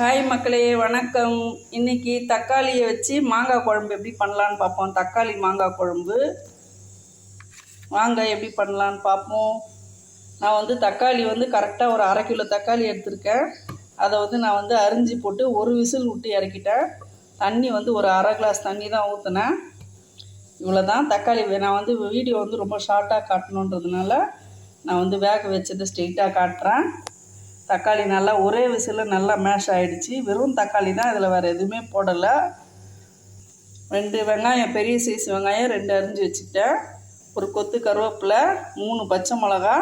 Hi மக்களே வணக்கம். இன்னைக்கு தக்காளியை வச்சு மாங்காய் குழம்பு எப்படி பண்ணலான்னு பார்ப்போம். தக்காளி மாங்காய் குழம்பு. மாங்காய் எப்படி பண்ணலான்னு பார்ப்போம். நான் வந்து தக்காளி வந்து கரெக்டாக ஒரு அரை கிலோ தக்காளி எடுத்திருக்கேன். அதை வந்து நான் வந்து அரிஞ்சு போட்டு ஒரு விசில் விட்டு இறக்கிட்டேன். தண்ணி வந்து ஒரு அரை கிளாஸ் தண்ணி தான் ஊற்றினேன் இவ்வளோ தான் தக்காளி நான் வந்து வீடியோ வந்து ரொம்ப ஷார்ட்டாக காட்டணுன்றதுனால நான் வந்து வேக வச்சது ஸ்ட்ரெயிட்டாக காட்டுறேன். தக்காளி நல்லா ஒரே விசில் நல்லா மேஷ் ஆகிடுச்சி வெறும் தக்காளி தான் இதில் வேறு எதுவுமே போடலை. ரெண்டு வெங்காயம் பெரிய சைஸ் வெங்காயம் ரெண்டு அரிஞ்சு வச்சுக்கிட்டேன். ஒரு கொத்து கருவேப்பிலை மூணு பச்சை மிளகா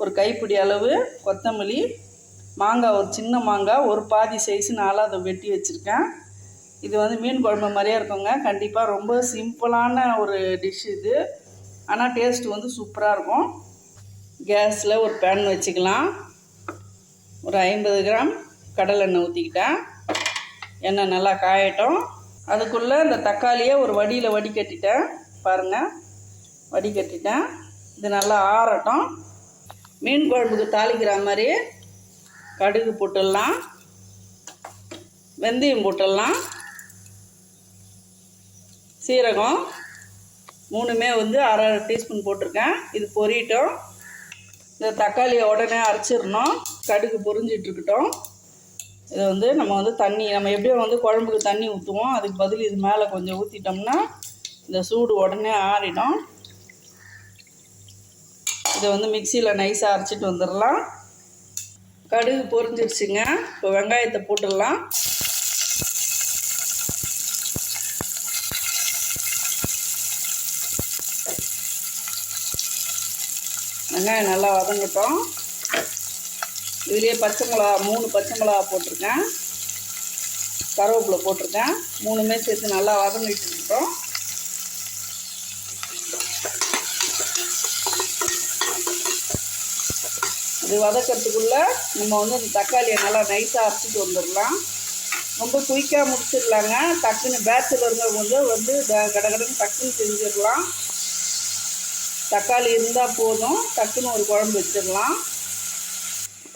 ஒரு கைப்பிடி அளவு கொத்தமல்லி மாங்காய் ஒரு சின்ன மாங்காய் ஒரு பாதி சைஸ் நாளாக அதை வெட்டி வச்சுருக்கேன். இது வந்து மீன் குழம்பு மாதிரியே இருக்குங்க. கண்டிப்பாக ரொம்ப சிம்பிளான ஒரு டிஷ் இது. ஆனால் டேஸ்ட் வந்து சூப்பராக இருக்கும். கேஸில் ஒரு பேன் வச்சுக்கலாம். ஒரு ஐம்பது கிராம் கடலெண்ணெய் ஊற்றிக்கிட்டேன் எண்ணெய் நல்லா காயட்டும். அதுக்குள்ளே இந்த தக்காளியை ஒரு வடியில் வடிகட்டிட்டேன். பாருங்கள் வடிகட்டிட்டேன். இது நல்லா ஆறட்டும். மீன் குழம்புக்கு தாளிக்கிற மாதிரி கடுகு போட்டுடலாம். வெந்தயம் போட்டுடலாம். சீரகம் மூணுமே வந்து அரை அரை டீஸ்பூன் போட்டிருக்கேன். இது பொரியட்டும். இந்த தக்காளியை உடனே அரைச்சிடணும். கடுகு பொறிஞ்சிட்டு இருக்கட்டும். இதை வந்து நம்ம வந்து தண்ணி நம்ம எப்படியும் வந்து குழம்புக்கு தண்ணி ஊற்றுவோம் அதுக்கு பதில் இது மேலே கொஞ்சம் ஊற்றிட்டோம்னா இந்த சூடு உடனே ஆறிடும். இதை வந்து மிக்சியில் நைஸாக அரைச்சிட்டு வந்துடலாம். கடுகு பொரிஞ்சிருச்சுங்க. இப்போ வெங்காயத்தை போட்டுடலாம். வெங்காயம் நல்லா வதங்கட்டும். இதுலேயே பச்சை மிளகா மூணு பச்சை மிளகா போட்டிருக்கேன். கருவேப்பிலை போட்டிருக்கேன். மூணுமே சேர்த்து நல்லா வதங்கிட்டு இருக்கோம் இது வதக்கிறதுக்குள்ளே நம்ம வந்து அந்த தக்காளியை நல்லா நைஸாக அரைச்சிட்டு வந்துடலாம். ரொம்ப குயிக்காக முடிச்சிடலாங்க. டக்குன்னு பேச்சுலருங்க வந்து வந்து கடகடன்னு டக்குன்னு செஞ்சிடலாம். தக்காளி இருந்தால் போதும். டக்குன்னு ஒரு குழம்பு வச்சிடலாம்.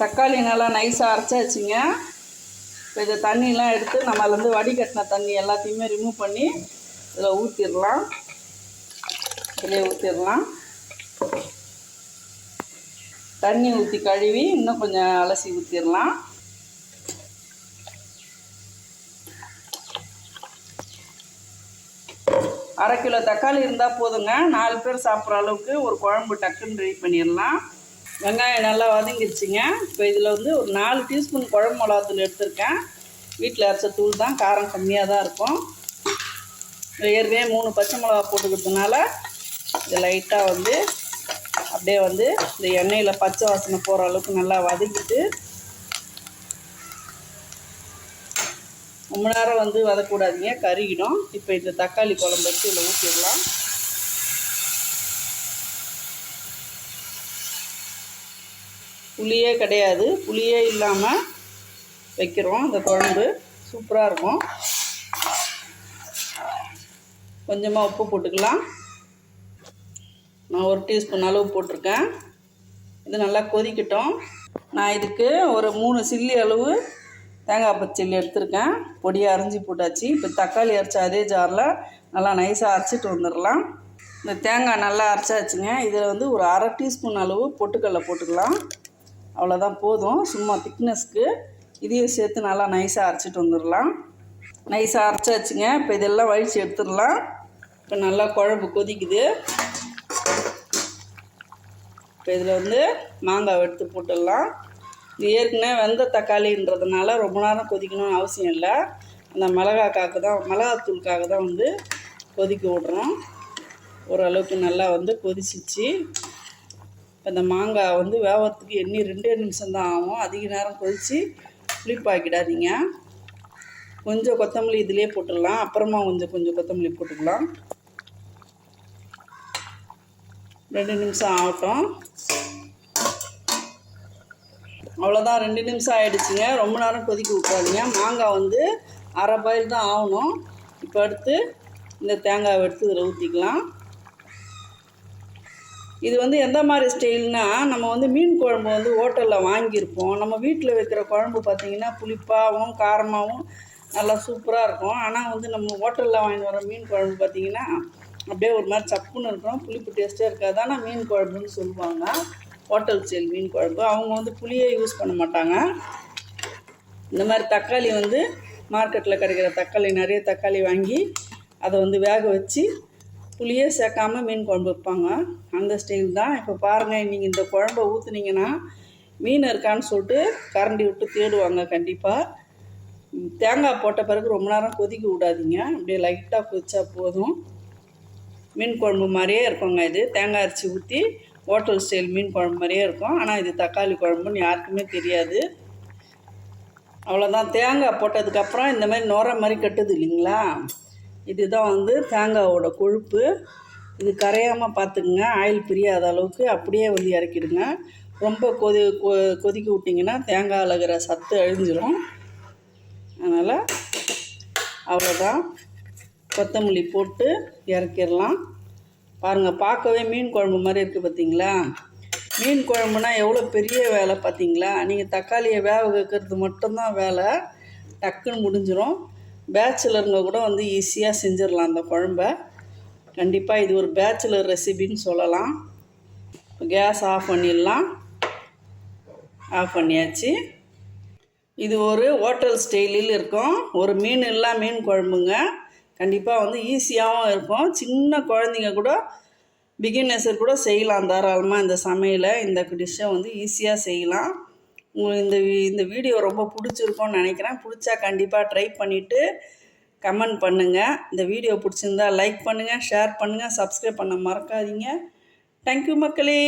தக்காளி நல்லா நைஸாக அரைச்சாச்சுங்க. இப்போ கொஞ்சம் தண்ணியெலாம் எடுத்து நம்ம அதுலேருந்து வடிகட்டின தண்ணி எல்லாத்தையுமே ரிமூவ் பண்ணி இதில் ஊற்றிடலாம் இதிலே ஊற்றிடலாம் தண்ணி ஊற்றி கழுவி இன்னும் கொஞ்சம் அலசி ஊற்றிடலாம் அரை கிலோ தக்காளி இருந்தால் போதுங்க. நாலு பேர் சாப்பிட்ற அளவுக்கு ஒரு குழம்பு டக்குன்னு ரெடி பண்ணிடலாம். வெங்காயம் நல்லா வதங்கிடுச்சுங்க இப்போ இதில் வந்து ஒரு நாலு டீஸ்பூன் குழம்பு மிளகாத்தூள் எடுத்திருக்கேன். வீட்டில் அரைச்ச தூள் தான் காரம் கம்மியாக தான் இருக்கும். ஏற்கனவே மூணு பச்சை மிளகா போட்டுக்கிறதுனால இது லைட்டாக வந்து அப்படியே வந்து இந்த எண்ணெயில் பச்சை வாசனை போகிற அளவுக்கு நல்லா வதக்கிட்டு ரொம்ப நேரம் வந்து வதக்கூடாதீங்க கருகிடும். இப்போ இந்த தக்காளி குழம்பு வச்சு இதில் ஊற்றிடலாம் புளியே கிடையாது. புளியே இல்லாமல் வைக்கிறோம். இந்த குழம்பு சூப்பராக இருக்கும். கொஞ்சமாக உப்பு போட்டுக்கலாம். நான் ஒரு டீஸ்பூன் அளவு போட்டிருக்கேன். இது நல்லா கொதிக்கட்டும். நான் இதுக்கு ஒரு மூணு சில்லி அளவு தேங்காய் பச்சல்லி எடுத்திருக்கேன். பொடியாக அரைஞ்சி போட்டாச்சு. இப்போ தக்காளி அரைச்ச அதே ஜாரில் நல்லா நைஸாக அரைச்சிட்டு வந்துடலாம். இந்த தேங்காய் நல்லா அரைச்சாச்சுங்க. இதில் வந்து ஒரு அரை டீஸ்பூன் அளவு பொட்டுக்கடலை போட்டுக்கலாம். அவ்வளோதான் போதும். சும்மா திக்னஸ்க்கு இதையும் சேர்த்து நல்லா நைஸாக அரைச்சிட்டு வந்துடலாம். நைஸாக அரைச்சாச்சுங்க. இப்போ இதெல்லாம் வழித்து எடுத்துடலாம். இப்போ நல்லா குழம்பு கொதிக்குது. இப்போ இதில் வந்து மாங்காய் எடுத்து போட்டுடலாம். இது ஏற்கனவே வெந்த தக்காளின்றதுனால ரொம்ப நேரம் கொதிக்கணும்னு அவசியம் இல்லை. அந்த மிளகாக்காக தான் மிளகாத்தூளுக்காக தான் வந்து கொதிக்க விட்றோம். ஓரளவுக்கு நல்லா வந்து கொதிச்சிச்சு. இப்போ இந்த மாங்காய் வந்து வேவறதுக்கு எண்ணி ரெண்டே நிமிஷம் தான் ஆகும். அதிக நேரம் கொதித்து புளிப்பாக்கிடாதீங்க கொஞ்சம் கொத்தமல்லி இதிலே போட்டுடலாம். அப்புறமா கொஞ்சம் கொஞ்சம் கொத்தமல்லி போட்டுக்கலாம். ரெண்டு நிமிஷம் ஆகட்டும். அவ்வளோதான் ரெண்டு நிமிஷம் ஆகிடுச்சுங்க ரொம்ப நேரம் கொதிக்க விட்றாதீங்க மாங்காய் வந்து அரை பாயில் தான் ஆகணும். இப்போ எடுத்து இந்த தேங்காவை எடுத்து இதில் ஊற்றிக்கலாம் இது வந்து எந்த மாதிரி ஸ்டைல்னா நம்ம வந்து மீன் குழம்பு வந்து ஹோட்டலில் வாங்கியிருப்போம். நம்ம வீட்டில் வைக்கிற குழம்பு பார்த்திங்கன்னா புளிப்பாகவும் காரமாகவும் நல்லா சூப்பராக இருக்கும். ஆனால் வந்து நம்ம ஹோட்டலில் வாங்கி வர மீன் குழம்பு பார்த்திங்கன்னா அப்படியே ஒரு மாதிரி சப்புன்னு இருக்கும். புளிப்பு டேஸ்ட்டே இருக்காது. ஆனால் மீன் குழம்புன்னு சொல்லுவாங்க. ஹோட்டல் ஸ்டைல் மீன் குழம்பு. அவங்க வந்து புளியே யூஸ் பண்ண மாட்டாங்க. இந்த மாதிரி தக்காளி வந்து மார்க்கெட்டில் கிடைக்கிற தக்காளி நிறைய தக்காளி வாங்கி அதை வந்து வேக வச்சு புளியே சேர்க்காம மீன் குழம்பு வைப்பாங்க. அந்த ஸ்டைல் தான். இப்போ பாருங்கள் நீங்கள் இந்த குழம்ப ஊற்றுனீங்கன்னா மீன் இருக்கான்னு சொல்லிட்டு கரண்டி விட்டு தேடுவாங்க கண்டிப்பாக தேங்காய் போட்ட பிறகு ரொம்ப நேரம் கொதிக்க விடாதீங்க. அப்படியே லைட்டாக கொதிச்சா போதும். மீன் குழம்பு மாதிரியே இருக்குங்க இது. தேங்காய் அரைச்சி ஊற்றி ஹோட்டல் ஸ்டைல் மீன் குழம்பு மாதிரியே இருக்கும். ஆனால் இது தக்காளி குழம்புன்னு யாருக்குமே தெரியாது. அவ்வளோதான் தேங்காய் போட்டதுக்கப்புறம் இந்த மாதிரி நுர மாதிரி கட்டுது இல்லைங்களா? இதுதான் வந்து தேங்காவோட கொழுப்பு. இது கரையாமல் பார்த்துக்குங்க. ஆயில் பிரியாத அளவுக்கு அப்படியே வந்து இறக்கிடுங்க. ரொம்ப கொதி கொ கொதிக்க விட்டிங்கன்னா தேங்காய் அழகிற சத்து அழிஞ்சிரும். அதனால் அவ்வளோதான் கொத்தமல்லி போட்டு இறக்கிடலாம். பாருங்கள் பார்க்கவே மீன் குழம்பு மாதிரி இருக்குது பார்த்தீங்களா? மீன் குழம்புனா எவ்வளோ பெரிய வேலை பார்த்தீங்களா? நீங்கள் தக்காளியை வேக வைக்கிறது மட்டும்தான் வேலை. டக்குன்னு முடிஞ்சிடும் பேச்சுலருங்க கூட வந்து ஈஸியாக செஞ்சிடலாம் அந்த குழம்ப. கண்டிப்பாக இது ஒரு பேச்சுலர் ரெசிபின்னு சொல்லலாம். கேஸ் ஆஃப் பண்ணிடலாம் ஆஃப் பண்ணியாச்சு. இது ஒரு ஹோட்டல் ஸ்டைலில் இருக்கும். ஒரு மீன் இல்லா மீன் குழம்புங்க. கண்டிப்பாக வந்து ஈஸியாகவும் இருக்கும். சின்ன குழந்தைங்க கூட பிகினர்ஸர் கூட செய்யலாம் தாராளமாக இந்த சமையலை. இந்த டிஷ்ஷை வந்து ஈஸியாக செய்யலாம். உங்களுக்கு இந்த இந்த வீடியோ ரொம்ப பிடிச்சிருக்கும்னு நினைக்கிறேன். பிடிச்சா கண்டிப்பாக ட்ரை பண்ணிவிட்டு கமெண்ட் பண்ணுங்கள் இந்த வீடியோ பிடிச்சிருந்தா லைக் பண்ணுங்கள் ஷேர் பண்ணுங்கள் சப்ஸ்கிரைப் பண்ண மறக்காதீங்க. தேங்க்யூ மக்களே.